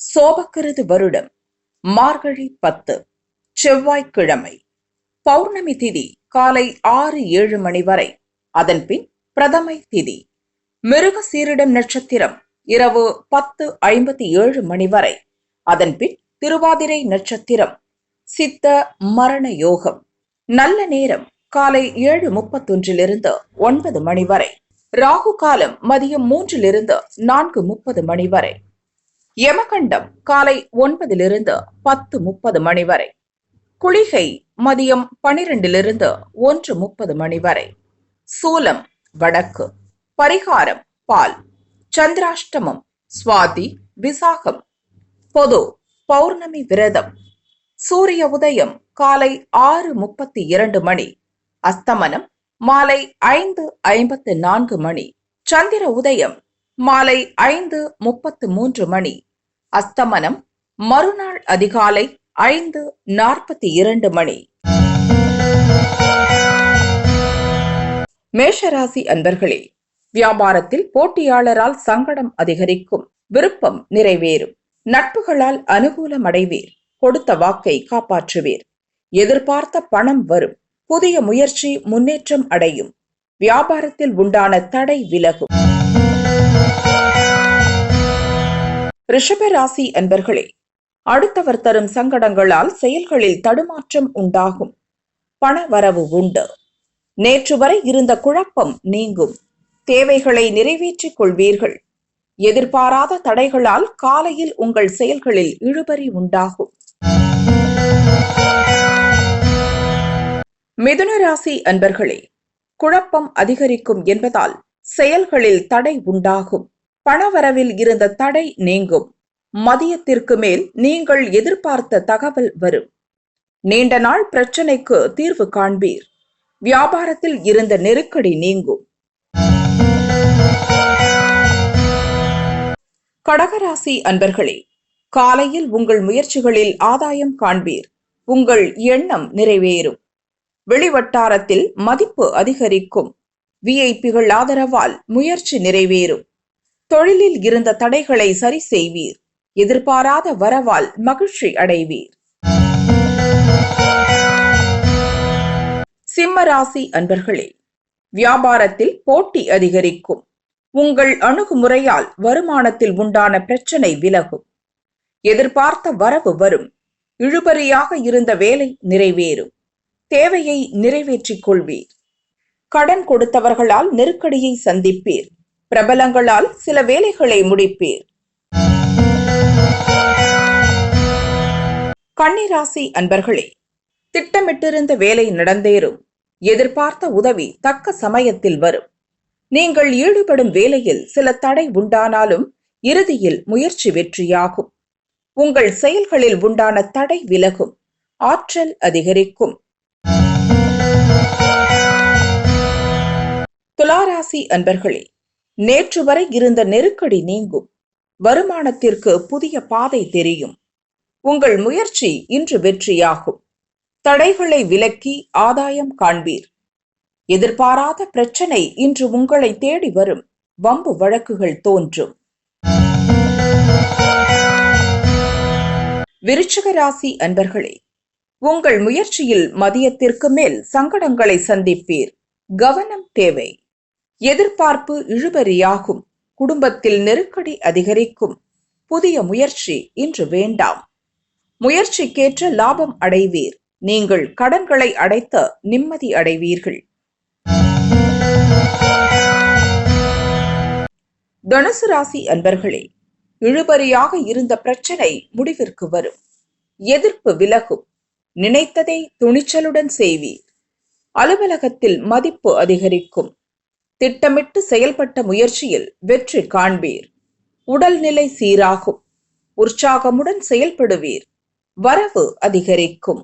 சோபக்கிருது வருடம் மார்கழி பத்து செவ்வாய்க்கிழமை பௌர்ணமி திதி காலை ஆறு ஏழு மணி வரை. அதன்பின் பிரதமை திதி மிருக சீரிடம் நட்சத்திரம் இரவு பத்து ஐம்பத்தி ஏழு மணி வரை. அதன்பின் திருவாதிரை நட்சத்திரம் சித்த மரண யோகம் நல்ல நேரம் காலை ஏழு முப்பத்தொன்றிலிருந்து ஒன்பது மணி வரை. ராகு காலம் மதியம் மூன்றிலிருந்து நான்கு முப்பது மணி வரை. யமகண்டம் காலை ஒன்பதிலிருந்து பத்து முப்பது மணி வரை. குளிகை மதியம் பனிரெண்டிலிருந்து ஒன்று முப்பது மணி வரை. சூலம் வடக்கு. பரிகாரம் பால். சந்திராஷ்டமம் சுவாதி விசாகம். பொது பௌர்ணமி விரதம். சூரிய உதயம் காலை ஆறு முப்பத்தி இரண்டு மணி. அஸ்தமனம் மாலை ஐந்து ஐம்பத்து நான்கு மணி. சந்திர உதயம் மாலை ஐந்து முப்பத்து மூன்று மணி. அஸ்தமனம் மறுநாள் அதிகாலை ஐந்து நாற்பத்தி இரண்டு மணி. மேஷராசி அன்பர்களே வியாபாரத்தில் போட்டியாளரால் சங்கடம் அதிகரிக்கும் விருப்பம் நிறைவேறும். நட்புகளால் அனுகூலம் அடைவீர் கொடுத்த வாக்கை காப்பாற்றுவீர். எதிர்பார்த்த பணம் வரும் புதிய முயற்சி முன்னேற்றம் அடையும். வியாபாரத்தில் உண்டான தடை விலகும். ரிஷப ராசி அன்பர்களே அடுத்தவர் தரும் சங்கடங்களால் செயல்களில் தடுமாற்றம் உண்டாகும். பண வரவு உண்டு. நேற்று வரை இருந்த குழப்பம் நீங்கும். தேவைகளை நிறைவேற்றிக் கொள்வீர்கள். எதிர்பாராத தடைகளால் காலையில் உங்கள் செயல்களில் இழுபறி உண்டாகும். மிதுன ராசி அன்பர்களே குழப்பம் அதிகரிக்கும் என்பதால் செயல்களில் தடை உண்டாகும். பணவரவில் இருந்த தடை நீங்கும். மதியத்திற்கு மேல் நீங்கள் எதிர்பார்த்த தகவல் வரும். நீண்ட நாள் பிரச்சனைக்கு தீர்வு காண்பீர். வியாபாரத்தில் இருந்த நெருக்கடி நீங்கும். கடகராசி அன்பர்களே காலையில் உங்கள் முயற்சிகளில் ஆதாயம் காண்பீர். உங்கள் எண்ணம் நிறைவேறும். வெளிவட்டாரத்தில் மதிப்பு அதிகரிக்கும். விஐபிகள் ஆதரவால் முயற்சி நிறைவேறும். தொழிலில் இருந்த தடைகளை சரி செய்வீர். எதிர்பாராத வரவால் மகிழ்ச்சி அடைவீர். சிம்ம ராசி அன்பர்களே வியாபாரத்தில் போட்டி அதிகரிக்கும். உங்கள் அணுகுமுறையால் வருமானத்தில் உண்டான பிரச்சனை விலகும். எதிர்பார்த்த வரவு வரும். இழுபறியாக இருந்த வேலை நிறைவேறும். தேவையை நிறைவேற்றிக் கொள்வீர். கடன் கொடுத்தவர்களால் நெருக்கடியை சந்திப்பீர். பிரபலங்களால் சில வேலைகளை முடிப்பீர். கன்னிராசி அன்பர்களே திட்டமிட்டிருந்த வேலை நடந்தேறும். எதிர்பார்த்த உதவி தக்க சமயத்தில் வரும். நீங்கள் ஈடுபடும் வேலையில் சில தடை உண்டானாலும் இறுதியில் முயற்சி வெற்றியாகும். உங்கள் செயல்களில் உண்டான தடை விலகும். ஆற்றல் அதிகரிக்கும். துளாராசி அன்பர்களே நேற்று வரை இருந்த நெருக்கடி நீங்கும். வருமானத்திற்கு புதிய பாதை தெரியும். உங்கள் முயற்சி இன்று வெற்றியாகும். தடைகளை விலக்கி ஆதாயம் காண்பீர். எதிர்பாராத பிரச்சனை இன்று உங்களை தேடி வரும். வம்பு வழக்குகள் தோன்றும். விருச்சிக ராசி அன்பர்களே உங்கள் முயற்சியில் மதியத்திற்கு மேல் சங்கடங்களை சந்திப்பீர். கவனம் தேவை. எதிர்பார்ப்பு இழுபறியாகும். குடும்பத்தில் நெருக்கடி அதிகரிக்கும். புதிய முயற்சி இன்று வேண்டாம். முயற்சிக்கேற்ற லாபம் அடைவீர். நீங்கள் கடன்களை அடைத்த நிம்மதி அடைவீர்கள். தனுசு ராசி அன்பர்களே இழுபறியாக இருந்த பிரச்சனை முடிவிற்கு வரும். எதிர்ப்பு விலகும். நினைத்ததை துணிச்சலுடன் செய்வீர். அலுவலகத்தில் மதிப்பு அதிகரிக்கும். திட்டமிட்டு செயல்பட்ட முயற்சியில் வெற்றி காண்பீர். உடல்நிலை சீராகும். உற்சாகமுடன் செயல்படுவீர். வரவு அதிகரிக்கும்.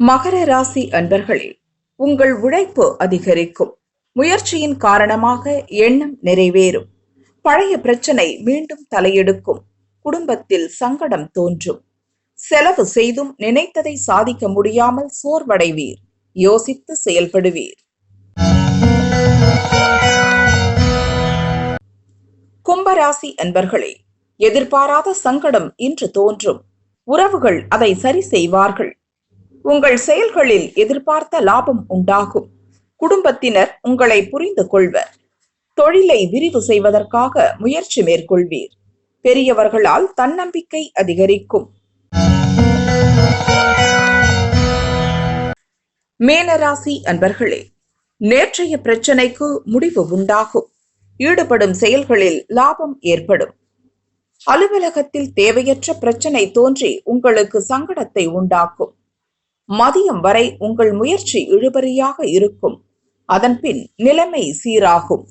மகர ராசி அன்பர்களே உங்கள் உழைப்பு அதிகரிக்கும். முயற்சியின் காரணமாக எண்ணம் நிறைவேறும். பழைய பிரச்சனை மீண்டும் தலையெடுக்கும். குடும்பத்தில் சங்கடம் தோன்றும். செலவு செய்தும் நினைத்ததை சாதிக்க முடியாமல் சோர்வடைவீர். யோசித்து செயல்படுவீர். கும்பராசி அன்பர்களே எதிர்பாராத சங்கடம் இன்று தோன்றும். உறவுகள் அதை சரி செய்வார்கள். உங்கள் செயல்களில் எதிர்பார்த்த லாபம் உண்டாகும். குடும்பத்தினர் உங்களை புரிந்து கொள்வர். தொழிலை விரிவு செய்வதற்காக முயற்சி மேற்கொள்வீர். பெரியவர்களால் தன்னம்பிக்கை அதிகரிக்கும். மேனராசி அன்பர்களே நேற்றைய பிரச்சனைக்கு முடிவு உண்டாகும். ஈடுபடும் செயல்களில் லாபம் ஏற்படும். அலுவலகத்தில் தேவையற்ற பிரச்சனை தோன்றி உங்களுக்கு சங்கடத்தை உண்டாக்கும். மதியம் வரை உங்கள் முயற்சி இழுபறியாக இருக்கும். அதன்பின் நிலைமை சீராகும்.